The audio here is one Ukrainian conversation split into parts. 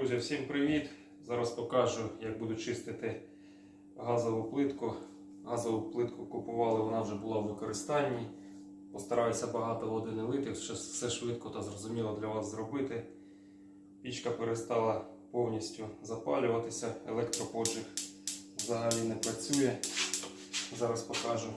Друзі, всім привіт! Зараз покажу, як буду чистити газову плитку. Газову плитку купували, вона вже була в використанні. Постараюся багато води не лити, все- швидко та зрозуміло для вас зробити. Пічка перестала повністю запалюватися, електроподжиг взагалі не працює. Зараз покажу.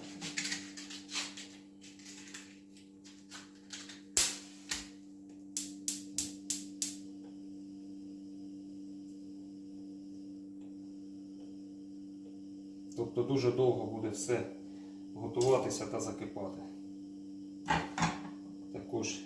Тобто дуже довго буде все готуватися та закипати. Також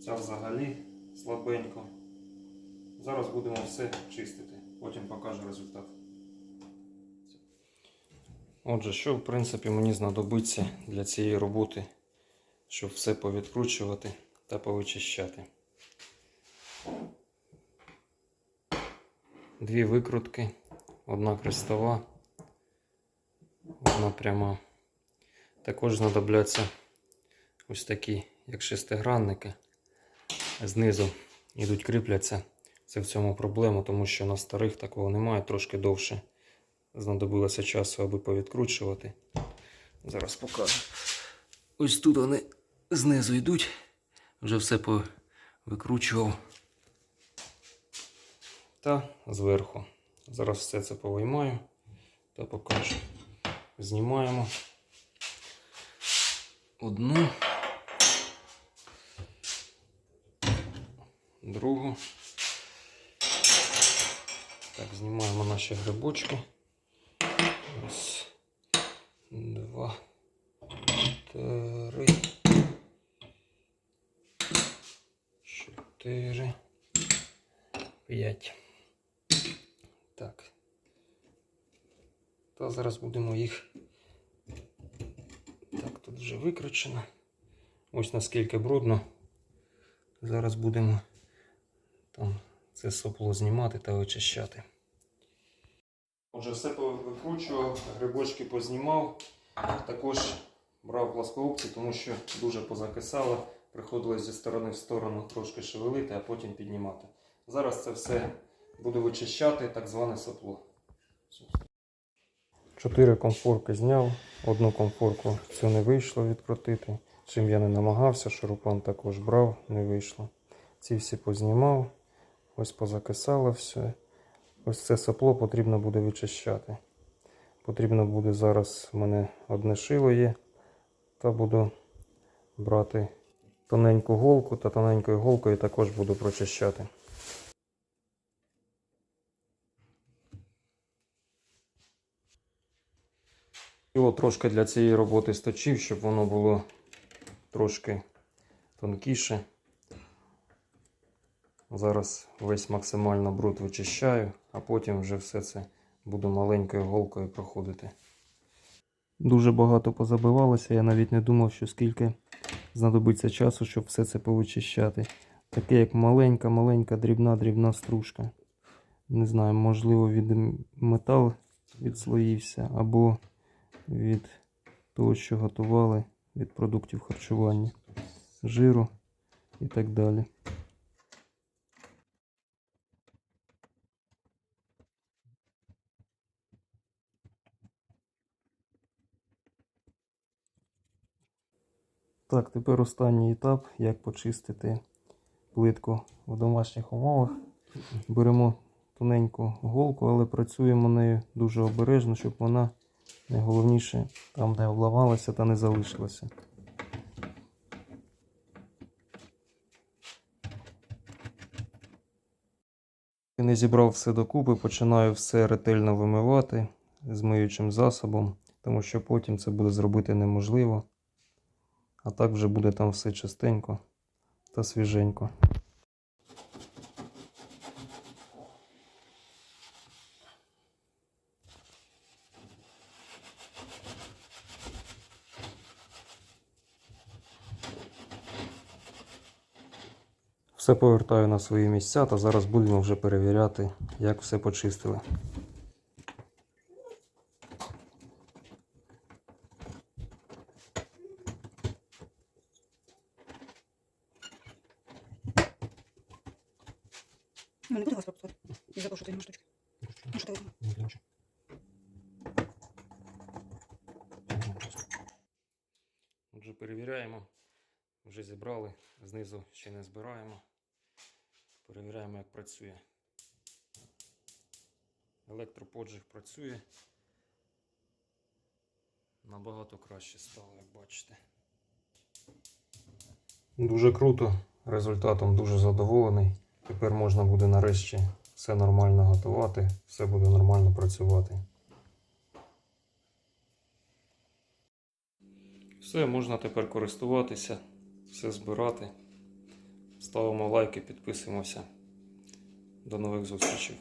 ця взагалі слабенько. Зараз будемо все чистити, потім покажу результат. Отже, що в принципі мені знадобиться для цієї роботи, щоб все повідкручувати та повичищати. Дві викрутки, одна крестова, одна пряма. Також знадобляться ось такі, як шестигранники. Знизу йдуть кріпляться. Це в цьому проблема, тому що на старих такого немає, трошки довше знадобилося часу, аби повідкручувати. Зараз покажу. Ось тут вони знизу йдуть. Вже все повикручував. Та зверху. Зараз все це повиймаю та покажу. Знімаємо одну, другу. Так, знімаємо наші грибочки. 4, 5. Так. Та зараз будемо їх. Так, тут вже викручено. Ось наскільки брудно. Зараз будемо там це сопло знімати та вичищати. Отже, все повикручував, грибочки познімав. Також брав пласкоопці, тому що дуже позакисало. Приходилось зі сторони в сторону трошки шевелити, а потім піднімати. Зараз це все буду вичищати, так зване сопло. Чотири комфорки зняв, одну комфорку цю не вийшло відкрутити. Чим я не намагався, шурупан також брав, не вийшло. Ці всі познімав, ось позакисало все. Ось це сопло потрібно буде вичищати. Потрібно буде зараз, в мене одне шило є, та буду брати тоненьку голку та тоненькою голкою також буду прочищати. Його трошки для цієї роботи сточив, щоб воно було трошки тонкіше. Зараз весь максимально бруд вичищаю, а потім вже все це буду маленькою голкою проходити. Дуже багато позабивалося, я навіть не думав, що скільки знадобиться часу, щоб все це повичищати. Таке як маленька-маленька дрібна-дрібна стружка. Не знаю, можливо, від метал відслоївся або від того, що готували, від продуктів харчування, жиру і так далі. Так, тепер останній етап, як почистити плитку в домашніх умовах. Беремо тоненьку голку, але працюємо нею дуже обережно, щоб вона найголовніше там, де обламалася та не залишилася. Не зібрав все докупи, починаю все ретельно вимивати з миючим засобом, тому що потім це буде зробити неможливо. А так вже буде там все чистенько та свіженько. Все повертаю на свої місця та зараз будемо вже перевіряти, як все почистили. Ну, не буде вас запрошувати на штучки. Ну, що ти візьмеш? Отже, перевіряємо. Вже зібрали, знизу ще не збираємо. Перевіряємо, як працює. Електроподжиг працює. Набагато краще стало, як бачите. Дуже круто. Результатом дуже задоволений. Тепер можна буде нарешті все нормально готувати, все буде нормально працювати. Все, можна тепер користуватися, все збирати. Ставимо лайки, підписуємося. До нових зустрічей.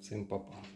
Всім па-па.